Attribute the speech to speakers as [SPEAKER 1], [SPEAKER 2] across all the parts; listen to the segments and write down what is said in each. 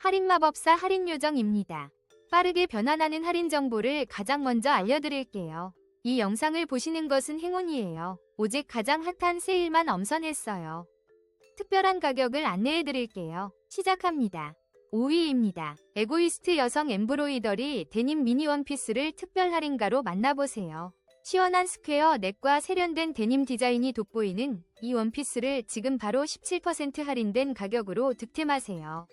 [SPEAKER 1] 할인 마법사 할인 요정입니다. 빠르게 변환하는 할인 정보를 가장 먼저 알려드릴게요. 이 영상을 보시는 것은 행운이에요. 오직 가장 핫한 세일만 엄선했어요. 특별한 가격을 안내해드릴게요. 시작합니다. 5위입니다. 에고이스트 여성 엠브로이더리 데님 미니 원피스를 특별 할인가로 만나보세요. 시원한 스퀘어 넥과 세련된 데님 디자인이 돋보이는 이 원피스를 지금 바로 17% 할인된 가격으로 득템하세요.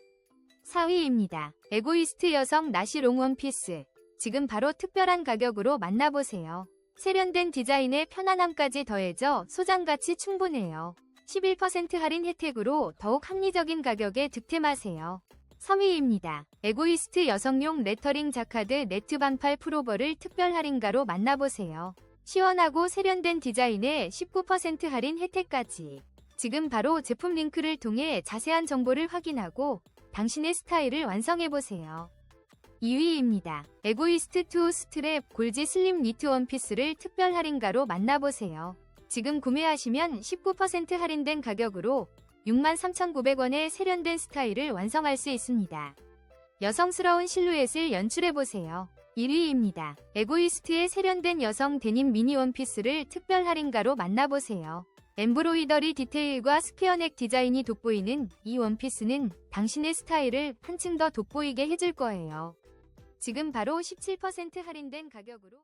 [SPEAKER 1] 4위입니다. 에고이스트 여성 나시 롱 원피스. 지금 바로 특별한 가격으로 만나보세요. 세련된 디자인에 편안함까지 더해져 소장가치 충분해요. 11% 할인 혜택으로 더욱 합리적인 가격에 득템하세요. 3위입니다. 에고이스트 여성용 레터링 자카드 네트 반팔 프로버를 특별 할인가로 만나보세요. 시원하고 세련된 디자인에 19% 할인 혜택까지. 지금 바로 제품 링크를 통해 자세한 정보를 확인하고 당신의 스타일을 완성해보세요. 2위입니다. 에고이스트 2 스트랩 골지 슬림 니트 원피스를 특별 할인가로 만나보세요. 지금 구매하시면 19% 할인된 가격으로 63,900원의 세련된 스타일을 완성할 수 있습니다. 여성스러운 실루엣을 연출해보세요. 1위입니다. 에고이스트의 세련된 여성 데님 미니 원피스를 특별 할인가로 만나보세요. 엠브로이더리 디테일과 스퀘어넥 디자인이 돋보이는 이 원피스는 당신의 스타일을 한층 더 돋보이게 해줄 거예요. 지금 바로 17% 할인된 가격으로